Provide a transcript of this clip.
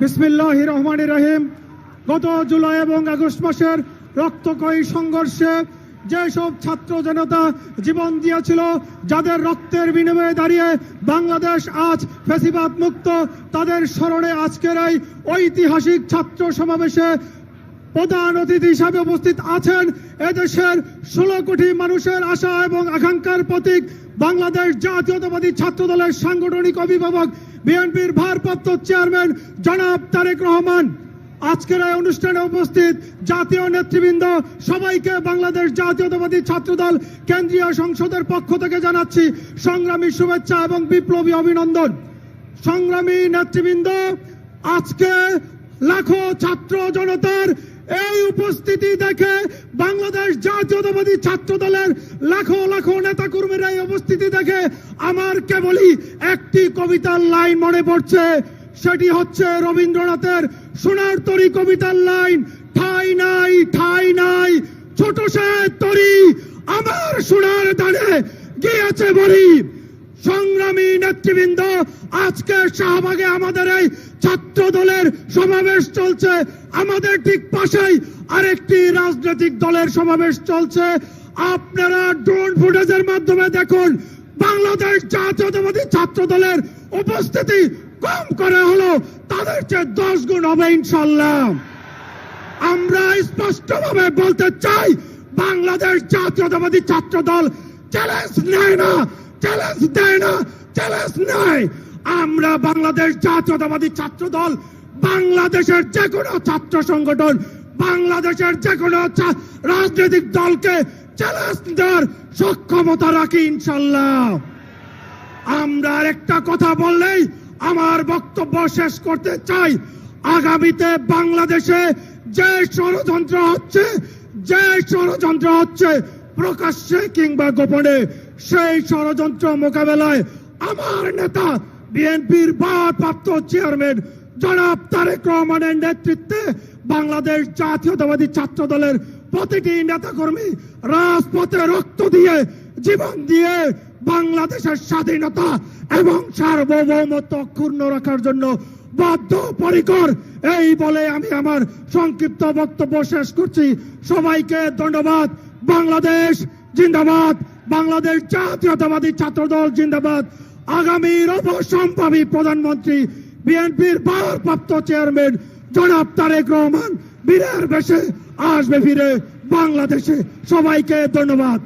বিসমিল্লাহ রহমান রহিম গত জুলাই এবং আগস্ট মাসের রক্তকয়ী সংঘর্ষে যেসব ছাত্র জনতা জীবন দিয়েছিল, যাদের রক্তের বিনিময়ে দাঁড়িয়ে বাংলাদেশ আজ ফেসিবাদ মুক্ত, তাদের স্মরণে আজকের এই ঐতিহাসিক ছাত্র সমাবেশে প্রধান অতিথি হিসাবে উপস্থিত আছেন এদেশের ষোলো কোটি মানুষের আশা এবং আকাঙ্ক্ষার প্রতীক বাংলাদেশ জাতীয়তাবাদী ছাত্র দলের সাংগঠনিক অভিভাবক বিএনপির ভারপ্রাপ্ত চেয়ারম্যান জনাব তারেক রহমান। আজকের এই অনুষ্ঠানে উপস্থিত জাতীয় নেতৃবৃন্দ সবাইকে বাংলাদেশ জাতীয়তাবাদী ছাত্রদল কেন্দ্রীয় সংসদের পক্ষ থেকে জানাচ্ছি সংগ্রামী শুভেচ্ছা এবং বিপ্লবী অভিনন্দন। সংগ্রামী নেতৃবৃন্দ, আজকে লাখো ছাত্র জনতার এই উপস্থিতি দেখে বাংলাদেশ জাতীয়তাবাদী ছাত্র দলের লাখো লাখো নেতা কর্মীর এই উপস্থিতি দেখে আমার কেবলই একটি কবিতার লাইন মনে পড়ছে। সেটি হচ্ছে রবীন্দ্রনাথের সোনার তরি কবিতার লাইন, ঠাই নাই ঠাই নাই, ছোট সে তরি, আমার সোনার দানে গিয়েছে বলি সংগ্রামী নেতৃবৃন্দ, আজকে শাহবাগে আমাদের এই ছাত্র দলের সমাবেশ চলছে। আমাদের ঠিক পাশেই আরেকটি রাজনৈতিক দলের সমাবেশ চলছে। আপনারা ড্রোন ফুটেজের মাধ্যমে দেখুন। বাংলাদেশ জাতীয়তাবাদী ছাত্র দলের উপস্থিতি কম করে হলো। তাদের চেয়ে দশ গুণ হবে ইনশাল্লাহ আমরা স্পষ্টভাবে বলতে চাই, বাংলাদেশ জাতীয়তাবাদী ছাত্র দল চ্যালেঞ্জ নেয় না চ্যালেঞ্জ দেয় না চ্যালেঞ্জ নেয়। আমরা বাংলাদেশ জাতীয়তাবাদী ছাত্র দল, বাংলাদেশের যে কোনো ছাত্র সংগঠন, বাংলাদেশের যে কোনো রাজনৈতিক দলকে চ্যালেঞ্জ দেওয়ার সক্ষমতা রাখি ইনশাল্লাহ। আমরা আরেকটা কথা বললেই আমার বক্তব্য শেষ করতে চাই। আগামীতে বাংলাদেশে যে ষড়যন্ত্র হচ্ছে, যে ষড়যন্ত্র হচ্ছে প্রকাশ্যে কিংবা গোপনে, সেই ষড়যন্ত্র মোকাবেলায় আমার নেতা বিএনপির ভারপ্রাপ্ত চেয়ারম্যান জনাব তারেক রহমানের নেতৃত্বে বাংলাদেশ জাতীয়তাবাদী ছাত্র দলের প্রতিটি নেতাকর্মী রাজপথে রক্ত দিয়ে জীবন দিয়ে বাংলাদেশের স্বাধীনতা এবং সার্বভৌমত্ব অক্ষুণ্ণ রাখার জন্য বদ্ধ পরিকর এই বলে আমি আমার সংক্ষিপ্ত বক্তব্য শেষ করছি। সবাইকে ধন্যবাদ। বাংলাদেশ জিন্দাবাদ। বাংলাদেশ জাতীয়তাবাদী ছাত্রদল জিন্দাবাদ। আগামীর অবসম্ভাবী প্রধানমন্ত্রী বিএনপির ভারপ্রাপ্ত চেয়ারম্যান জনাব তারেক রহমান বীরের বেশে আসবে ফিরে বাংলাদেশে। সবাইকে ধন্যবাদ।